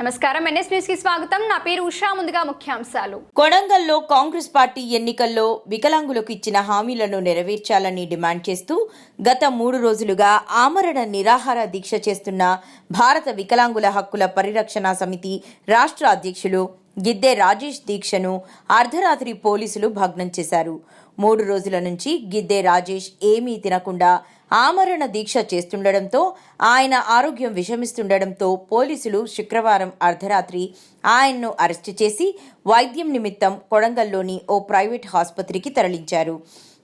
నమస్కారం. ఎన్ఎస్ న్యూస్కి స్వాగతం. నా పేరు ఉషా. ముందుగా ముఖ్యాంశాలు. కొడంగల్లో కాంగ్రెస్ పార్టీ ఎన్నికల్లో వికలాంగులకు ఇచ్చిన హామీలను నెరవేర్చాలని డిమాండ్ చేస్తూ గత మూడు రోజులుగా ఆమరణ నిరాహార దీక్ష చేస్తున్న భారత వికలాంగుల హక్కుల పరిరక్షణ సమితి రాష్ట్ర అధ్యక్షులు గిద్దె రాజేష్ దీక్షను అర్ధరాత్రి పోలీసులు భగ్నం చేశారు. మూడు రోజుల నుంచి గిద్దె రాజేష్ ఏమీ తినకుండా ఆమరణ దీక్ష చేస్తుండటంతో ఆయన ఆరోగ్యం విషమిస్తుండటంతో పోలీసులు శుక్రవారం అర్ధరాత్రి ఆయన్ను అరెస్టు చేసి వైద్యం నిమిత్తం కొడంగల్లోని ఓ ప్రైవేట్ ఆసుపత్రికి తరలించారు.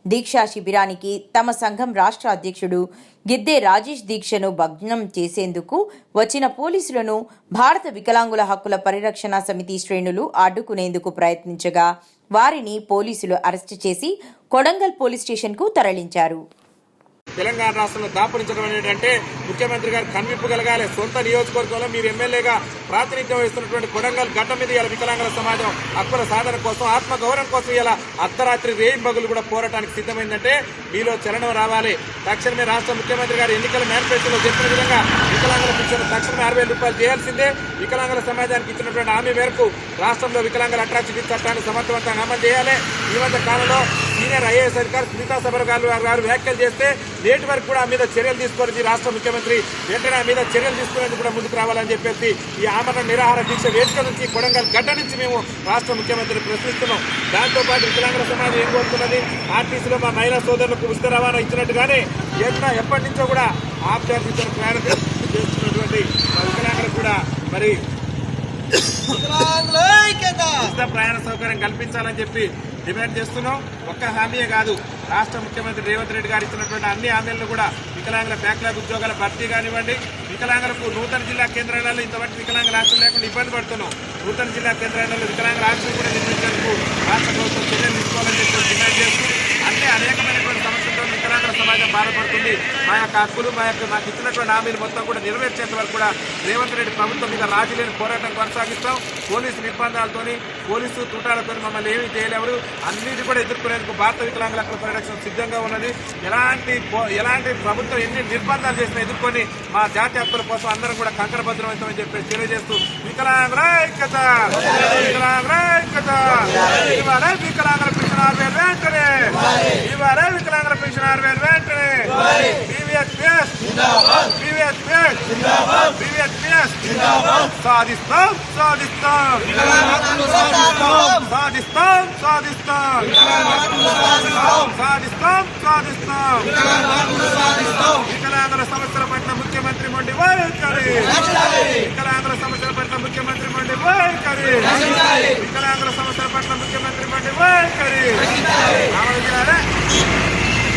దీక్షా శిబిరానికి తమ సంఘం రాష్ట్ర అధ్యక్షుడు గిద్దే రాజేష్ దీక్షను భగ్నం చేసేందుకు వచ్చిన పోలీసులను భారత వికలాంగుల హక్కుల పరిరక్షణ సమితి శ్రేణులు అడ్డుకునేందుకు ప్రయత్నించగా వారిని పోలీసులు అరెస్టు చేసి కొడంగల్ పోలీస్ స్టేషన్కు తరలించారు. తెలంగాణ రాష్ట్రంలో దాపురించడం అనేటంటే ముఖ్యమంత్రి గారు కన్విప్పు కలగాలి. సొంత నియోజకవర్గంలో మీరు ఎమ్మెల్యేగా ప్రాతినిధ్యం వహిస్తున్నటువంటి కొడంగల్ గడ్డ మీద ఇలా వికలాంగుల సమాజం హక్కుల సాధన కోసం ఆత్మ గౌరవం కోసం ఇలా అర్ధరాత్రి రేయి బగులు కూడా పోరాటానికి సిద్ధమైందంటే మీలో చలనం రావాలి. తక్షణమే రాష్ట్ర ముఖ్యమంత్రి గారు ఎన్నికల మేనిఫెస్టోలో చెప్పిన విధంగా వికలాంగుల పిక్చర్ తక్షణమే అరవై రూపాయలు చేయాల్సిందే. వికలాంగుల సమాజానికి ఇచ్చినటువంటి హామీ మేరకు రాష్ట్రంలో వికలాంగుల అట్రాసిటీ చట్టాన్ని సమర్థవంతంగా అమలు చేయాలి. ఈ మధ్య కాలంలో సీనియర్ ఐఏఎస్ అధికారి సునీతా సబర్ గారు గారు వ్యాఖ్యలు చేస్తే నేటి వరకు కూడా ఆ మీద చర్యలు తీసుకోవాలి ఈ రాష్ట్ర ముఖ్యమంత్రి. వెంటనే ఆ మీద చర్యలు తీసుకునేందుకు కూడా ముందుకు రావాలని చెప్పేసి ఈ ఆమరణ నిరాహార దీక్ష వేదిక నుంచి కొడంగల్ గడ్డ నుంచి మేము రాష్ట్ర ముఖ్యమంత్రిని ప్రశ్నిస్తున్నాం. దాంతో పాటు వికలాంగుల సమాజం ఏం కోరుతున్నది? ఆర్టీసీలో మా మహిళా సోదరులకు ఉచిత రవాణా ఇచ్చినట్టుగానే ఎన్న ఎప్పటి నుంచో కూడా ఆప్యార్థించిన ప్రయాణం చేస్తున్నటువంటి మా వికలాంగులకు కూడా మరి ఉచిత ప్రయాణ సౌకర్యం కల్పించాలని చెప్పి డిమాండ్ చేస్తున్నాం. ఒక్క హామీయే కాదు. రాష్ట్ర ముఖ్యమంత్రి రేవంత్ రెడ్డి గారు ఇచ్చినటువంటి అన్ని హామీలను కూడా వికలాంగుల బ్యాక్లాగ్ ఉద్యోగాల భర్తీ కానివ్వండి వికలాంగులకు నూతన జిల్లా కేంద్రాలలో ఇంతవరకు వికలాంగుల ఆశలు లేకుండా ఇబ్బంది పడుతున్నాం. నూతన జిల్లా కేంద్రాలలో వికలాంగుల ఆశలు కూడా నిర్మించేందుకు రాష్ట్ర ప్రభుత్వం చర్యలు తీసుకోవాలని చెప్పి డిమాండ్ చేస్తూ అంటే అనేకమైనటువంటి సమస్యలతో వికలాంగుల సమాజం బాధపడుతుంది. మా యొక్క హక్కులు మా యొక్క మాకు ఇచ్చినటువంటి హామీలు మొత్తం కూడా నెరవేర్చేంత వరకు కూడా రేవంత్ రెడ్డి ప్రభుత్వం మీద రాజీ లేని పోరాటం కొనసాగిస్తాం. పోలీసు నిర్బంధాలతోని పోలీసు తూటాలతో మమ్మల్ని ఏమీ చేయలేవరు. అన్నిటి కూడా ఎదుర్కొనేందుకు భారత వికలాంగుల హక్కుల పరిరక్షణ సిద్ధంగా ఉన్నది. ఎలాంటి ఎలాంటి ప్రభుత్వం ఎన్ని నిర్బంధాలు చేసినా ఎదుర్కొని మా జాతి హక్కుల కోసం అందరం కూడా కంకరభద్రమవుతామని చెప్పి తెలియజేస్తూ వికలాంగుల ఐక్యత వికలాంగుల ఐక్యత. ఇవాళ వికలాంగుల పెన్షన్ ఆరు వేలు వెంటనే ఇవాళ వికలాంగుల పెన్షన్ ఆరు వేలు జిందాబాద్ వివేక్ పేట్ జిందాబాద్ వివేక్ పేట్ జిందాబాద్ సాధిస్తాం సాధిస్తాం సాధిస్తాం సాధిస్తాం సాధిస్తాం సాధిస్తాం సాధిస్తాం వికలాంధ్ర సమస్యల పట్ల ముఖ్యమంత్రి మొండి వైఖరి వికలాంధ్ర సమస్యల పట్ల ముఖ్యమంత్రి మొండి వైఖరి